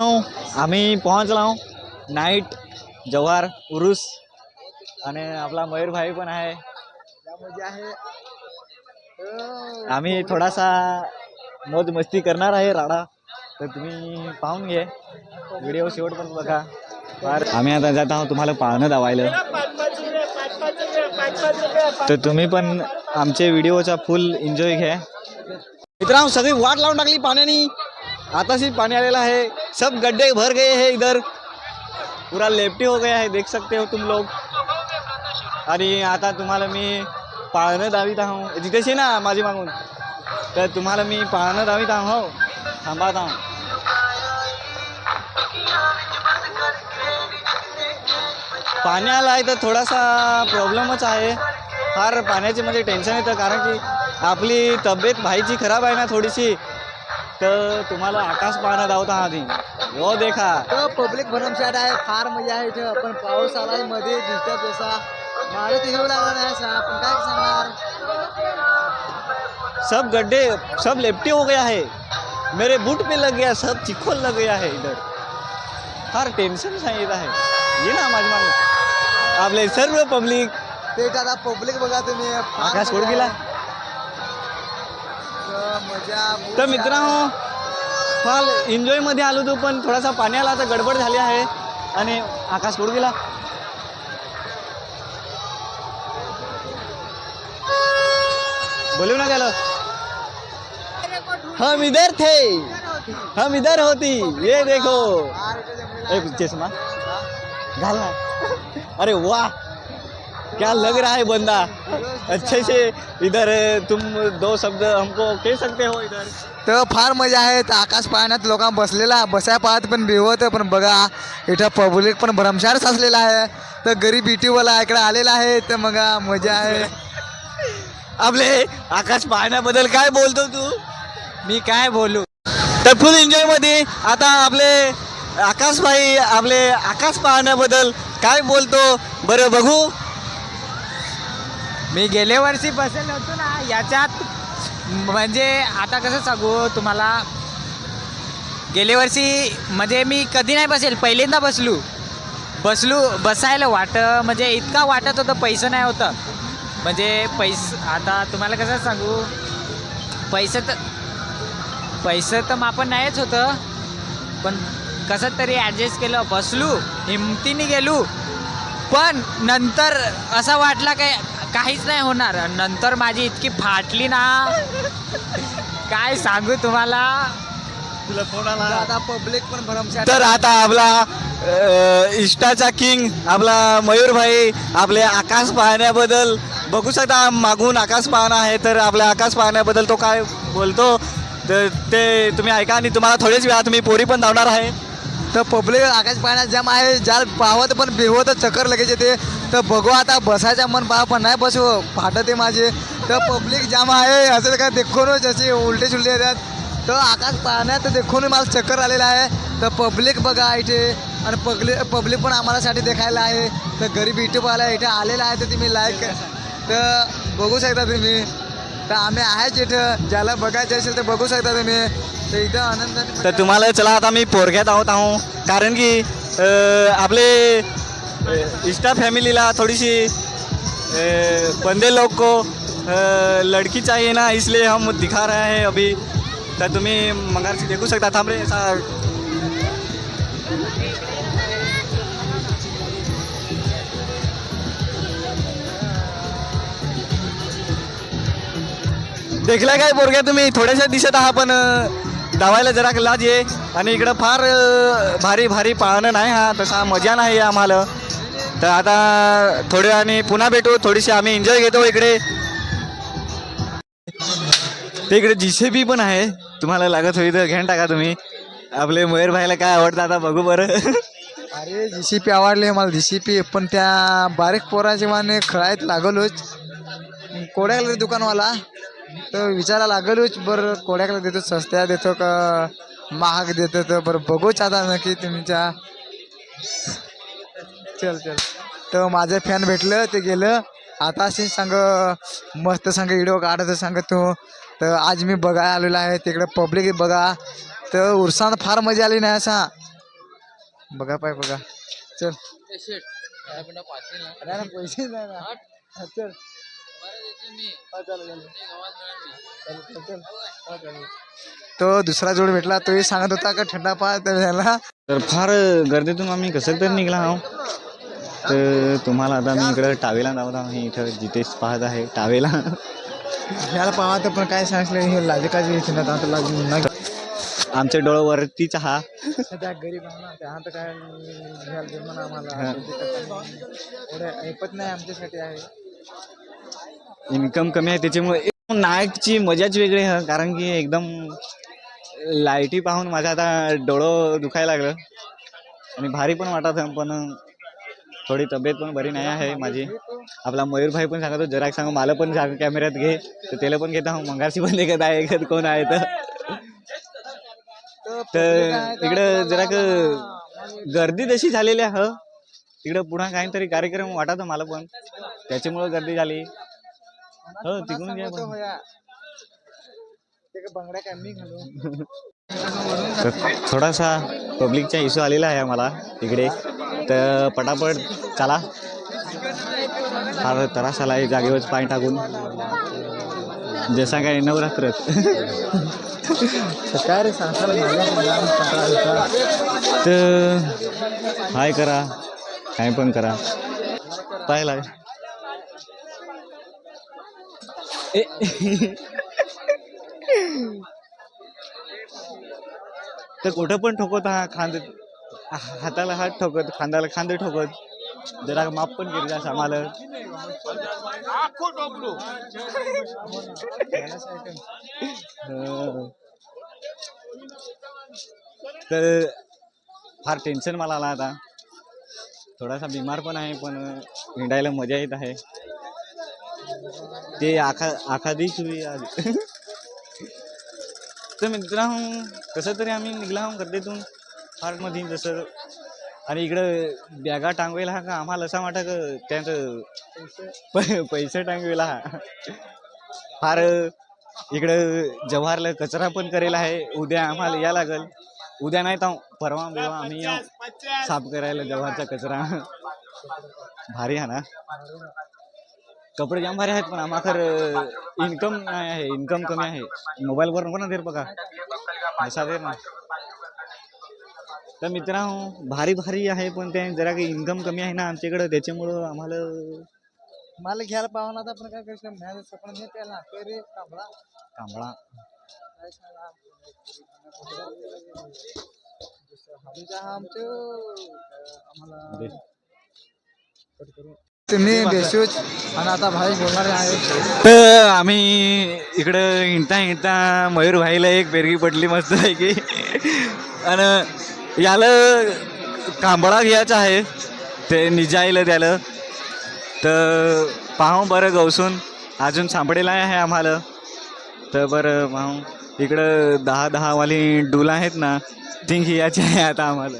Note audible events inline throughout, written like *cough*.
आम्ही पोहोचलो. नाईट जव्हार उरुस आणि आपला मयूर भाई पण आहे. त्यामध्ये आहे आम्ही थोडासा मौज मस्ती करणार आहे राडा. तर तुम्ही पाहून घे. व्हिडिओ शेवटपर्यंत बघा. फार आम्ही आता जात आहोत तुम्हाला पाहणं दावायला. तर तुम्ही पण आमचे व्हिडिओचा फुल एन्जॉय घ्या. मित्रांनो सगळी वाट लावून टाकली पाण्याने. आताशी पाणी आलेलं आहे. सब गड्ढे भर गए हैं इधर। पूरा लेफ्टी हो गया है देख सकते हो तुम लोग। आणि आता तुम्हाला मी पाळणं दावीत आहो तिथेच ना माझी मागून तर तुम्हाला मी पाळणं दावीत आहो थांबत आहो पाणी आलं आहे तर थोडासा प्रॉब्लेमच हो आहे फार पाण्याचे म्हणजे टेन्शन येतं कारण की आपली तब्येत भाईची खराब आहे ना थोडीशी तर तुम्हाला आकाश पाहणं धावता आधी। हो देखा. तर पब्लिक भरमसाठ आहे फार मजा आहे इथं. पण पाऊस आलायमध्ये डिस्टर्ब जसा मला येऊ लागला नाही असा पण काय सांगणार? सब गड्ढे सब लेफ्टी हो गया है. मेरे बूट पे लग गया सब चिखोल लग गया है इधर. फार टेन्शन सांगितलं आहे ये ना माझी माणूस आपले सर्व पब्लिक ते आता पब्लिक बघा तुम्ही. आकाश गेला? मजा तर मित्रांनो फार एन्जॉयमध्ये आलो तो पण थोडासा पाणी आला तर गडबड झाली आहे. आणि आकाश कुठं गेला? बोलू ना गेलो हम इधर थे। हम इधर होती। ये देखो। एक इथं चष्मा घाल ना. अरे वाह क्या लग रहा है बंदा? अच्छे से इधर तुम दो शब्द हमको कह सकते हो इधर? तर फार मजा आहे. तर आकाश पाहण्यात लोकां बसलेला बसाय पाहत पण भिवत पण बघा इथं पब्लिक पण भरमसाठ साचलेला आहे. तर गरीब बिटीवाला इकडे आलेला आहे. तर मग मजा आहे. आपले आकाश पाहण्याबद्दल काय बोलतो तू? मी काय बोलू? तर फुल एन्जॉयमध्ये आता आपले आकाश भाई आपले आकाश पाहण्याबद्दल काय बोलतो? बरं बघू. मी गेल्या वर्षी बसेल होतो ना याच्यात म्हणजे आता कसं सांगू तुम्हाला गेल्या वर्षी म्हणजे मी कधी नाही बसेल पहिल्यांदा बसलू. बसलू बसायला वाट म्हणजे इतका वाटत होतं पैसे नाही होतं. म्हणजे पैस आता तुम्हाला कसं सांगू पैसे तर पैसे तर मापन नाहीच होतं. पण कसं तरी ॲडजस्ट केलं बसलू हिमतीने गेलो. पण नंतर असा वाटला काय काहीच नाही होणार. नंतर माझी इतकी फाटली ना. काय सांगू तुम्हाला? तुला फोन तर आला आता पब्लिक पण भरमसाठ तर आता आपला इष्टाचा किंग आपला मयूर भाई आपले आकाश पाहण्याबद्दल. बघू शकता मागून आकाश पाहणं आहे तर आपल्या आकाश पाहण्याबद्दल तो काय बोलतो तर ते तुम्ही ऐका आणि तुम्हाला थोडेच वेळा तुम्ही पोरी पण धावणार आहे. तर पब्लिक आकाश पाहण्यात जाम आहे ज्याला पाहत पण भिवत चक्कर लगेच येते. तर बघू आता बसायचा मन पहा पण नाही बसू फाटते माझे. तर पब्लिक जाम आहे असं काय देखून जसे उलटे सुलटे येतात. तर आकाश पाहण्यात देखून मला चक्कर आलेला आहे. तर पब्लिक बघा इथे. आणि पब्लिक पब्लिक पण आम्हालासाठी देखायला आहे. तर गरीब युट्यूबवाला इथे आलेला आहे तर तुम्ही लाईक तर बघू शकता तुम्ही. तर आम्ही आहेच इथं. ज्याला बघायचं असेल तर बघू शकता तुम्ही. तर इथं आनंद तर तुम्हाला चला आता मी पोरग्यात आहोत आहो. कारण की आपले अ, इष्टा फॅमिलीला थोडीशी बंदे लोग को लड़की चाहिए ना इसलिए हम दिखा रहे हैं अभी। तर तुम्ही मग देखू शकता थांब रे असा देखला काय बोरग्या तुम्ही? थोड्याशा दिसत आहात पण धावायला जरा लाज ये. आणि इकडं फार भारी भारी पाळणं नाही हा तसा मजा नाही आहे आम्हाला. तर आता थोड्या आम्ही पुन्हा भेटू थोडीशी आम्ही एन्जॉय घेतो इकडे. ते इकडे जीसीबी पण आहे. तुम्हाला लागत होई तर घेऊन टाका तुम्ही. आपले मयूर भाईला काय आवडतं आता बघू बरं. अरे जी सी पी आवडले मला जी सी पी पण त्या बारीक पोराचे माने खळायत लागलोच. कोड्याला दुकानवाला? तर विचारा लागलोच. बरं कोड्याला देतो सस्त्या देतो का? महाग देतो तर बरं बघूच आता नक्की तुमच्या चल चल. तर माझं फॅन भेटलं ते गेलं. आता असे सांग मस्त सांग व्हिडिओ काढत सांग तू. तर आज मी बघायला आलेलो आहे तिकडे पब्लिक बघा. तर उरसान फार मजा आली नाही असा. बघा पाय बघा. चल. पैसे चल. तो दुसरा जोड भेटला तोही सांगत होता का थंडा पाय तर तर फार गर्दीतून आम्ही कसं तर निघला हा तर तुम्हाला आता मी इकडं टावेला जात आहे. इथं जिथे पाहत आहे टावेला. याला पाहा तर पण काय सांगितलं हे लाजकाची येते ना आता लाज आमच्या डोळं वरतीच हा. त्या गरीब आहे ना त्या तर काय घ्यायला आम्हाला. हा. एवढं ऐपत नाही आमच्यासाठी आहे. इन्कम कमी आहे त्याच्यामुळे नाईटची मजाच वेगळी आहे कारण की एकदम लाईटी पाहून माझं आता डोळं दुखायला लागलं. आणि भारी पण वाटत पण थोडी तब्येत पण बरी नाही आहे माझी. आपला मयूर भाई पण सांगतो जरा सांग मला पण सांग कॅमेऱ्यात घे. तर त्याला पण घेता मंगाशी पण देखत आहे ऐकत कोण आहे तर. इकडं जरा क- गर्दी तशी झालेली आहे ह. तिकडं पुन्हा काहीतरी कार्यक्रम वाटत मला पण. त्याच्यामुळं गर्दी झाली. हो तिकडून घ्या थोडासा पब्लिकचा इश्यू आलेला आहे आम्हाला इकडे. तर पटापट चला. फार त्रास आला आहे जागेवर पाय टाकून. जसा काय नवरात्रच काय रे तर हाय करा. काय पण करा. पाहायला ए. तर कुठं पण ठोकत हा खांद. हाताला हात ठोकत खांद्याला खांदे ठोकत जरा माप पण केली जा आम्हाला. तर फार टेन्शन मला आला आता. थोडासा बिमार पण आहे पण हिंडायला मजा येत आहे. ते आखा आखादी सुरी आज. *laughs* तर मित्रांनो कसं तरी आम्ही निघला आहोत गर्दीतून फारमध्ये जसं आणि इकडं बॅगा टांगवेला हा का? आम्हाला असं वाटतं का त्यांचं पैसे टांगवेला हा. फार इकडं जव्हारला कचरा पण करेल आहे. उद्या आम्हाला या लागल. उद्या नाही तर परवा बिवा आम्ही साफ करायला जव्हारचा कचरा. भारी आहे ना? कपडे जाम भारी आहेत पण आम्हा खर इन्कम नाही आहे इन्कम कमी आहे. मोबाईलवर नको ना देर बघा. असा देर ना. तर मित्रांनो भारी भारी आहे पण ते जरा काही इन्कम कमी आहे ना आमच्याकडं त्याच्यामुळं आम्हाला मला घ्यायला पाहून आता आपण काय मॅच सपना नाही त्याला रे कांबळा कांबळा आमचं आम्हाला. तुम्ही बेसूच आणि आता भाई बोलणारे आहे तर आम्ही इकडं हिंडता हिंडता मयूर भाईला एक पेरगी पडली मस्त आहे की आणि याला कांबळा घ्यायचा आहे. ते निजायला त्याला तर पाहू बरं गवसून. अजून सापडेला आहे आम्हाला. तर बरं पाहू इकडं दहा दहावाली डुलं आहेत ना ती घ्यायची आहे आता आम्हाला.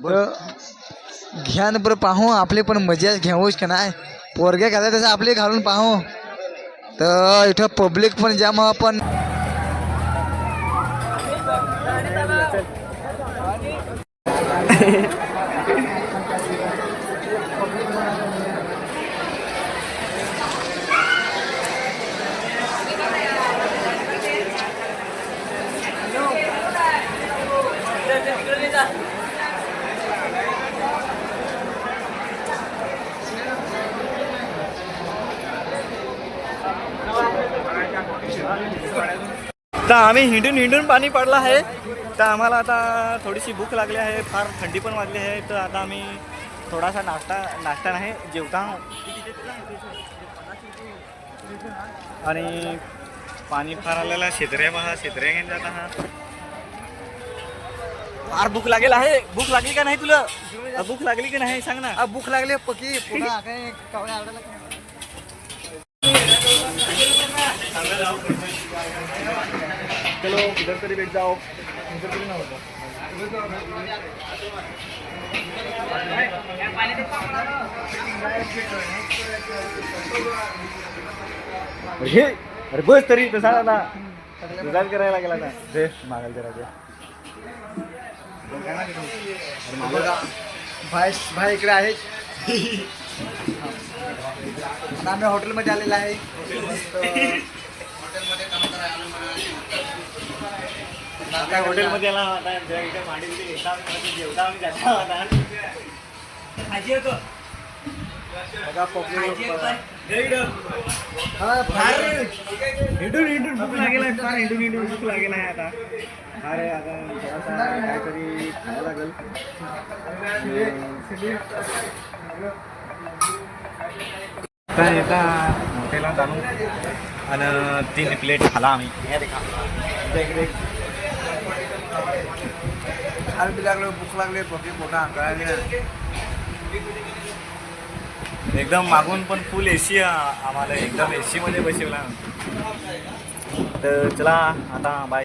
बरं घ्या ना बरं पाहू आपले पण मजा घेऊच का नाही. पोरगे घाला तसं आपले घालून पाहू तर इथं पब्लिक पण जाम पण आम्ही हिंडून हिंडून पाणी पडलं आहे. तर आम्हाला आता थोडीशी भूक लागली आहे फार थंडी पण वाजली आहे तर आता आम्ही थोडासा नाश्ता नाश्ता नाही जेवता. आहोत. आणि पाणी फार आलेला शेतऱ्या पहा शेतऱ्या घेऊन जात आहात. फार भूक लागेल आहे. भूक लागली का नाही तुला? भूक लागली की नाही? सांग ना. आ, भूक लागली पकी पुन्हा *laughs* काय कावळे आवडायला काय? चलो इधर तरी बैठ जाओ। इधर तरी ना होता अरे हे, अरे बस तरी तसा आता तुझाच करायला गेला ना। दे मागाल जरा दे। भाई भाई इकडे आहेत आम्ही हॉटेलमध्ये आलेला आहे. *laughs* आता हॉटेलमध्ये आला होता इथे मांडीमध्ये घेतात जेवता आम्ही जाता होता. बघा पब्लिक हिंडून हिंडून भूक लागेल फार. हिंडून हिंडून भूक लागेल आहे आता. अरे आता थोडासा काहीतरी खायला लागेल. आता येता हॉटेलात जाणू आणि तीन प्लेट खाला आम्ही. हे खाल बी भूक लागली पब्लिक मोठा अंकळा एकदम मागून पण फुल एसी आम्हाला एकदम ए सीमध्ये बसवला. तर चला आता बाय.